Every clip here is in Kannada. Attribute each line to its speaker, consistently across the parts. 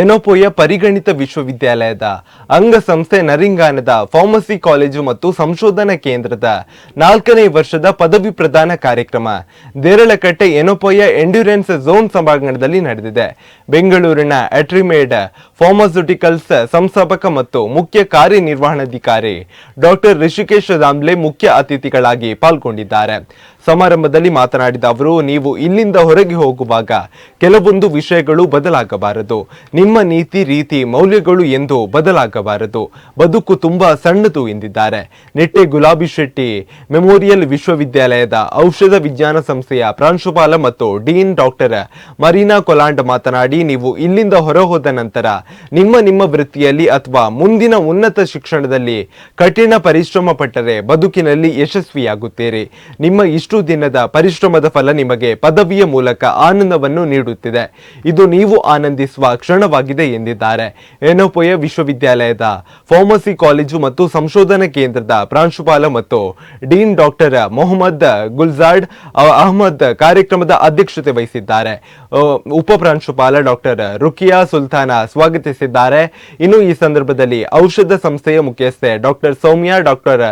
Speaker 1: ಎನೋಪೋಯ ಪರಿಗಣಿತ ವಿಶ್ವವಿದ್ಯಾಲಯದ, ಅಂಗಸಂಸ್ಥೆ ನರಿಂಗಾನದ, ಫಾರ್ಮಸಿ ಕಾಲೇಜು ಮತ್ತು ಸಂಶೋಧನಾ ಕೇಂದ್ರದ ನಾಲ್ಕನೇ ವರ್ಷದ ಪದವಿ ಪ್ರದಾನ ಕಾರ್ಯಕ್ರಮ ದೇರಳಕಟ್ಟೆ ಎನೋಪೋಯ ಎಂಡ್ಯೂರೆನ್ಸ್ ಝೋನ್ ಸಭಾಂಗಣದಲ್ಲಿ ನಡೆದಿದೆ. ಬೆಂಗಳೂರಿನ ಅಟ್ರಿಮೇಡ್ ಫಾರ್ಮಾಸ್ಯೂಟಿಕಲ್ಸ್ ಸಂಸ್ಥಾಪಕ ಮತ್ತು ಮುಖ್ಯ ಕಾರ್ಯನಿರ್ವಹಣಾಧಿಕಾರಿ ಡಾಕ್ಟರ್ ರಿಷಿಕೇಶ್ ದಾಮ್ಲೆ ಮುಖ್ಯ ಅತಿಥಿಗಳಾಗಿ ಪಾಲ್ಗೊಂಡಿದ್ದಾರೆ. ಸಮಾರಂಭದಲ್ಲಿ ಮಾತನಾಡಿದ ಅವರು, ನೀವು ಇಲ್ಲಿಂದ ಹೊರಗೆ ಹೋಗುವಾಗ ಕೆಲವೊಂದು ವಿಷಯಗಳು ಬದಲಾಗಬಾರದು. ನಿಮ್ಮ ನೀತಿ, ರೀತಿ, ಮೌಲ್ಯಗಳು ಎಂದು ಬದಲಾಗಬಾರದು. ಬದುಕು ತುಂಬಾ ಸಣ್ಣದು ಎಂದಿದ್ದಾರೆ. ನೆಟ್ಟೆ ಗುಲಾಬಿ ಶೆಟ್ಟಿ, ಮೆಮೋರಿಯಲ್ ವಿಶ್ವವಿದ್ಯಾಲಯದ ಔಷಧ ವಿಜ್ಞಾನ ಸಂಸ್ಥೆಯ ಪ್ರಾಂಶುಪಾಲ ಮತ್ತು ಡೀನ್ ಡಾಕ್ಟರ್ ಮರೀನಾ ಕೊಲಾಂಡ್ ಮಾತನಾಡಿ, ನೀವು ಇಲ್ಲಿಂದ ಹೊರಹೋದ ನಂತರ ನಿಮ್ಮ ನಿಮ್ಮ ವೃತ್ತಿಯಲ್ಲಿ ಅಥವಾ ಮುಂದಿನ ಉನ್ನತ ಶಿಕ್ಷಣದಲ್ಲಿ ಕಠಿಣ ಪರಿಶ್ರಮ ಪಟ್ಟರೆ ಬದುಕಿನಲ್ಲಿ ಯಶಸ್ವಿಯಾಗುತ್ತೀರಿ. ನಿಮ್ಮ ಇಷ್ಟು ದಿನದ ಪರಿಶ್ರಮದ ಫಲ ನಿಮಗೆ ಪದವಿಯ ಮೂಲಕ ಆನಂದವನ್ನು ನೀಡುತ್ತಿದೆ. ಇದು ನೀವು ಆನಂದಿಸುವ ಕ್ಷಣವಾಗಿದೆ ಎಂದಿದ್ದಾರೆ. ಏನೋಪೋಯ ವಿಶ್ವವಿದ್ಯಾಲಯದ ಫಾರ್ಮಸಿ ಕಾಲೇಜು ಮತ್ತು ಸಂಶೋಧನಾ ಕೇಂದ್ರದ ಪ್ರಾಂಶುಪಾಲ ಮತ್ತು ಡೀನ್ ಡಾಕ್ಟರ್ ಮೊಹಮ್ಮದ್ ಗುಲ್ಜಾರ್ಡ್ ಅಹಮದ್ ಕಾರ್ಯಕ್ರಮದ ಅಧ್ಯಕ್ಷತೆ ವಹಿಸಿದ್ದಾರೆ. ಉಪ ಪ್ರಾಂಶುಪಾಲ ಡಾಕ್ಟರ್ ರುಕಿಯಾ ಸುಲ್ತಾನ ಸ್ವಾಗತಿಸಿದ್ದಾರೆ. ಇನ್ನು ಈ ಸಂದರ್ಭದಲ್ಲಿ ಔಷಧ ಸಂಸ್ಥೆಯ ಮುಖ್ಯಸ್ಥೆ doctor Soumya, doctor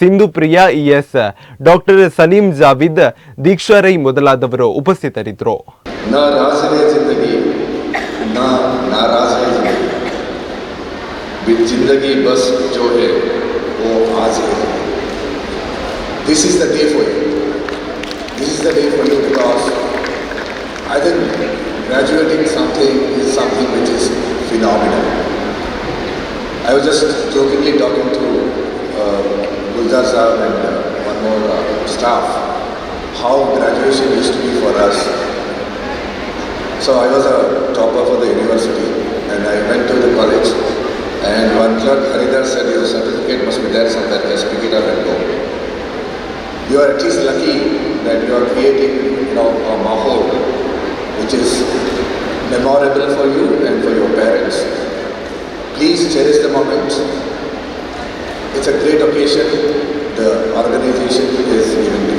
Speaker 1: Sindhu Priya ES doctor Salim Javid Deeksha Rai ಮೊದಲಾದವರು ಉಪಸ್ಥಿತರಿದ್ದರು.
Speaker 2: ना राज है जिंदगी ना नाराज है जिंदगी भी- जिंदगी बस जो है वो आज है this is the day for you this is the day for you because I think graduating something is something which is phenomenal I was just jokingly talking to uh, Gulzar Saab and uh, one more uh, staff how graduation used to be for us so I was a topper for the university and I went to the college and one clerk Haridhar said your certificate must be there somewhere, just pick it up and go. You are at least lucky that you are creating you know, a mahal which is memorable for you and for your parents. Please cherish the moment. It's a great occasion the organization is giving.